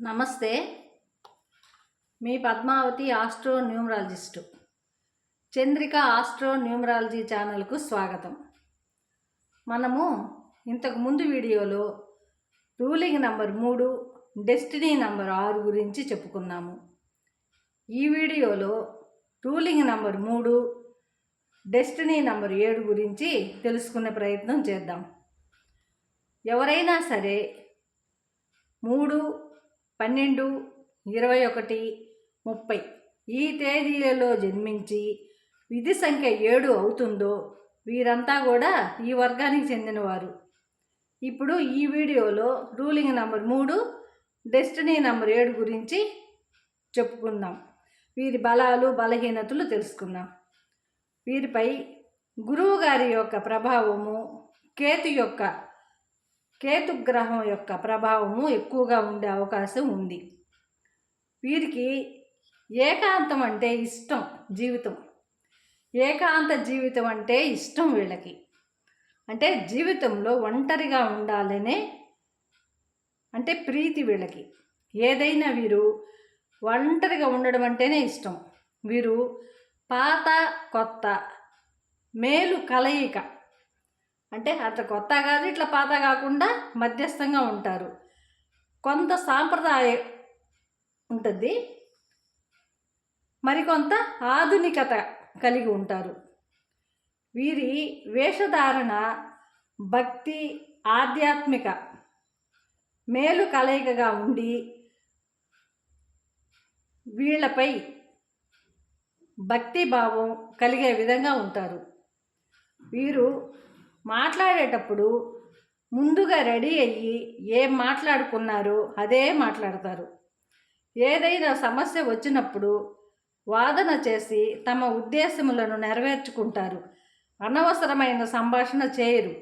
నమస్తే. మీ Padmavathi astro numerologist Chandrika astro numerology ఛానల్కు స్వాగతం. మనము ఇంతకు ముందు వీడియోలో రూలింగ్ నంబర్ మూడు డెస్టినీ నంబర్ ఆరు గురించి చెప్పుకున్నాము. ఈ వీడియోలో రూలింగ్ నంబర్ మూడు డెస్టినీ నంబర్ ఏడు గురించి తెలుసుకునే ప్రయత్నం చేద్దాం. ఎవరైనా సరే మూడు పన్నెండు ఇరవై ఒకటి ముప్పై. ఈ తేదీలలో జన్మించి విధి సంఖ్య ఏడు అవుతుందో వీరంతా కూడా ఈ వర్గానికి చెందినవారు. ఇప్పుడు ఈ వీడియోలో రూలింగ్ నంబర్ మూడు డెస్టినీ నంబర్ ఏడు గురించి చెప్పుకుందాం. వీరి బలాలు బలహీనతలు తెలుసుకుందాం. వీరిపై గురువు గారి యొక్క ప్రభావము కేతు యొక్క కేతు గ్రహం యొక్క ప్రభావము ఎక్కువగా ఉండే అవకాశం ఉంది. వీరికి ఏకాంతం అంటే ఇష్టం జీవితం. ఏకాంత జీవితం అంటే ఇష్టం వీళ్ళకి. అంటే జీవితంలో ఒంటరిగా ఉండాలనే అంటే ప్రీతి వీళ్ళకి. ఏదైనా వీరు ఒంటరిగా ఉండడం అంటేనే ఇష్టం. వీరు పాత కొత్త మేలు కలయిక అంటే అట్లా కొత్త కాదు ఇట్లా పాత కాకుండా మధ్యస్థంగా ఉంటారు. కొంత సాంప్రదాయం ఉంటుంది. మరికొంత ఆధునికత కలిగి ఉంటారు. వీరి వేషధారణ భక్తి ఆధ్యాత్మిక మేలు కలయికగా ఉండి వీళ్ళపై భక్తి భావం కలిగే విధంగా ఉంటారు. వీరు మాట్లాడేటప్పుడు ముందుగా రెడీ అయ్యి ఏం మాట్లాడుకున్నారో అదే మాట్లాడతారు. ఏదైనా సమస్య వచ్చినప్పుడు వాదన చేసి తమ ఉద్దేశములను నెరవేర్చుకుంటారు. అనవసరమైన సంభాషణ చేయరు.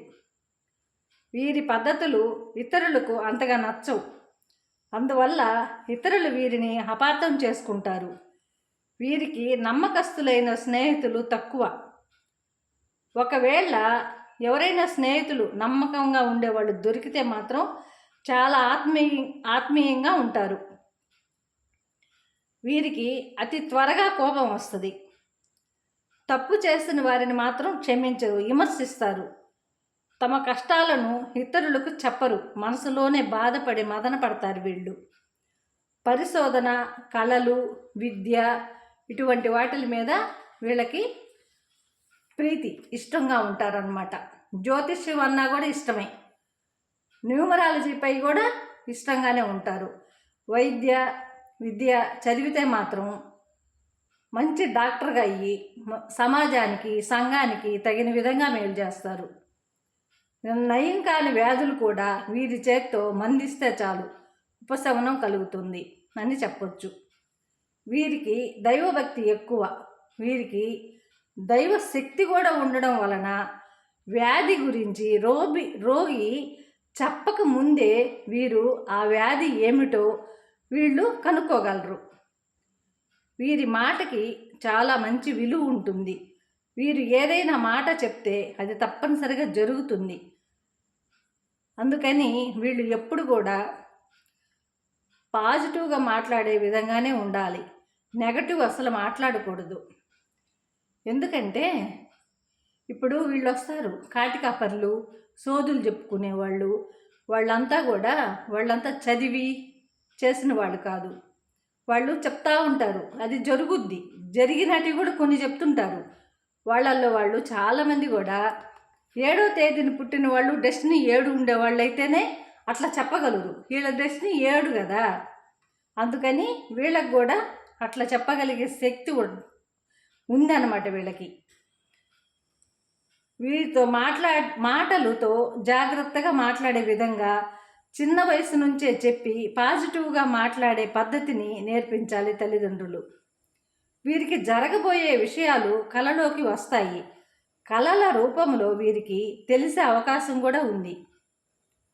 వీరి పద్ధతులు ఇతరులకు అంతగా నచ్చవు. అందువల్ల ఇతరులు వీరిని అపార్థం చేసుకుంటారు. వీరికి నమ్మకస్తులైన స్నేహితులు తక్కువ. ఒకవేళ ఎవరైనా స్నేహితులు నమ్మకంగా ఉండేవాళ్ళు దొరికితే మాత్రం చాలా ఆత్మీయ ఆత్మీయంగా ఉంటారు. వీరికి అతి త్వరగా కోపం వస్తుంది. తప్పు చేసిన వారిని మాత్రం క్షమించరు విమర్శిస్తారు. తమ కష్టాలను ఇతరులకు చెప్పరు మనసులోనే బాధపడి మదన పడతారు వీళ్ళు. పరిశోధన కళలు విద్య ఇటువంటి వాటి మీద వీళ్ళకి ప్రీతి ఇష్టంగా ఉంటారనమాట జ్యోతిష్యం అన్నా కూడా ఇష్టమే. న్యూమరాలజీపై కూడా ఇష్టంగానే ఉంటారు. వైద్య విద్య చదివితే మాత్రం మంచి డాక్టర్గా అయ్యి సమాజానికి సంఘానికి తగిన విధంగా మేలు చేస్తారు. నయం కాని వ్యాధులు కూడా వీరి చేత్తో మందిస్తే చాలు ఉపశమనం కలుగుతుంది అని చెప్పొచ్చు. వీరికి దైవభక్తి ఎక్కువ. వీరికి దైవ శక్తి కూడా ఉండడం వలన వ్యాధి గురించి రోగి రోగి చెప్పక ముందే వీరు ఆ వ్యాధి ఏమిటో వీళ్ళు కనుక్కోగలరు. వీరి మాటకి చాలా మంచి విలువ ఉంటుంది. వీరు ఏదైనా మాట చెప్తే అది తప్పనిసరిగా జరుగుతుంది. అందుకని వీళ్ళు ఎప్పుడు కూడా పాజిటివ్గా మాట్లాడే విధంగానే ఉండాలి. నెగటివ్ అసలు మాట్లాడకూడదు. ఎందుకంటే ఇప్పుడు వీళ్ళు వస్తారు. కాటికాపర్లు సోదులు చెప్పుకునేవాళ్ళు. వాళ్ళంతా కూడా వాళ్ళంతా చదివి చేసిన వాళ్ళు కాదు. వాళ్ళు చెప్తా ఉంటారు. అది జరుగుద్ది. జరిగినట్టు కూడా కొన్ని చెప్తుంటారు. వాళ్ళల్లో వాళ్ళు చాలామంది కూడా ఏడో తేదీని పుట్టిన వాళ్ళు డెస్టినీ ఏడు ఉండేవాళ్ళు అయితేనే అట్లా చెప్పగలరు. వీళ్ళ డెస్టినీ ఏడు కదా. అందుకని వీళ్ళకు కూడా అట్లా చెప్పగలిగే శక్తి ఉందన్నమాట వీళ్ళకి. వీరితో మాట్లా మాటలతో జాగ్రత్తగా మాట్లాడే విధంగా చిన్న వయసు నుంచే చెప్పి పాజిటివ్గా మాట్లాడే పద్ధతిని నేర్పించాలి తల్లిదండ్రులు. వీరికి జరగబోయే విషయాలు కళలోకి వస్తాయి. కళల రూపంలో వీరికి తెలిసే అవకాశం కూడా ఉంది.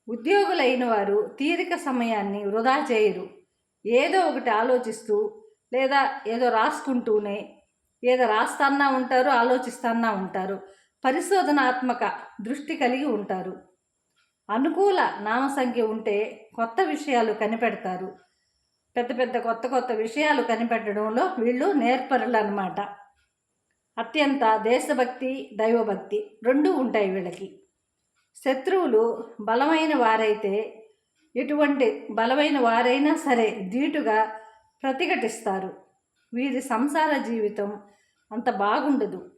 ఉద్యోగులైన వారు తీరిక సమయాన్ని వృధా చేయరు. ఏదో ఒకటి ఆలోచిస్తూ లేదా ఏదో రాసుకుంటూనే ఏదో రాస్తాన్నా ఉంటారు ఆలోచిస్తాన్నా ఉంటారు పరిశోధనాత్మక దృష్టి కలిగి ఉంటారు. అనుకూల నామసంఖ్య ఉంటే కొత్త విషయాలు కనిపెడతారు. పెద్ద పెద్ద కొత్త కొత్త విషయాలు కనిపెట్టడంలో వీళ్ళు నేర్పరులు అన్నమాట అత్యంత దేశభక్తి దైవభక్తి రెండూ ఉంటాయి వీళ్ళకి. శత్రువులు బలమైన వారైతే ఎటువంటి బలమైన వారైనా సరే ధీటుగా ప్రతిఘటిస్తారు. వీరి సంసార జీవితం అంత బాగుండదు.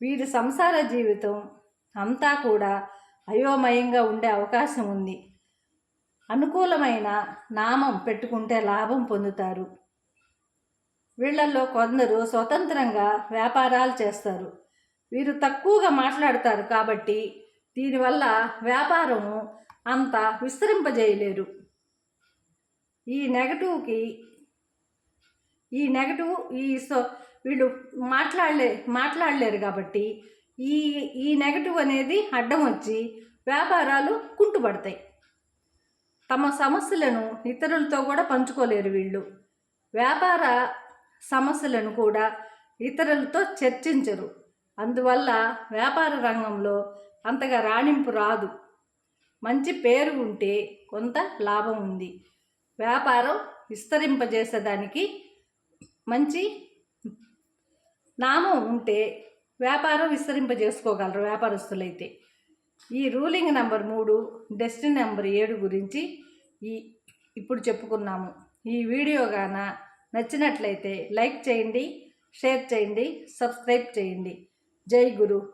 వీరి సంసార జీవితం అంతా కూడా అయోమయంగా ఉండే అవకాశం ఉంది. అనుకూలమైన నామం పెట్టుకుంటే లాభం పొందుతారు. వీళ్ళల్లో కొందరు స్వతంత్రంగా వ్యాపారాలు చేస్తారు. వీరు తక్కువగా మాట్లాడతారు కాబట్టి దీనివల్ల వ్యాపారము అంత విస్తరింపజేయలేరు. ఈ నెగటివ్కి ఈ నెగటివ్ ఈ సో వీళ్ళు మాట్లాడలే మాట్లాడలేరు కాబట్టి ఈ ఈ నెగటివ్ అనేది అడ్డం వచ్చి వ్యాపారాలు కుంటుపడతాయి. తమ సమస్యలను ఇతరులతో కూడా పంచుకోలేరు వీళ్ళు. వ్యాపార సమస్యలను కూడా ఇతరులతో చర్చించరు. అందువల్ల వ్యాపార రంగంలో అంతగా రాణింపు రాదు. మంచి పేరు ఉంటే కొంత లాభం ఉంది. వ్యాపారం విస్తరింపజేసేదానికి మంచి నామం ఉంటే వ్యాపారం విస్తరింపజేసుకోగలరు వ్యాపారస్తులైతే. ఈ రూలింగ్ నెంబర్ మూడు డెస్టినీ నెంబర్ ఏడు గురించి ఈ ఇప్పుడు చెప్పుకున్నాము. ఈ వీడియో గాన నచ్చినట్లయితే లైక్ చేయండి షేర్ చేయండి సబ్స్క్రైబ్ చేయండి. జై గురు.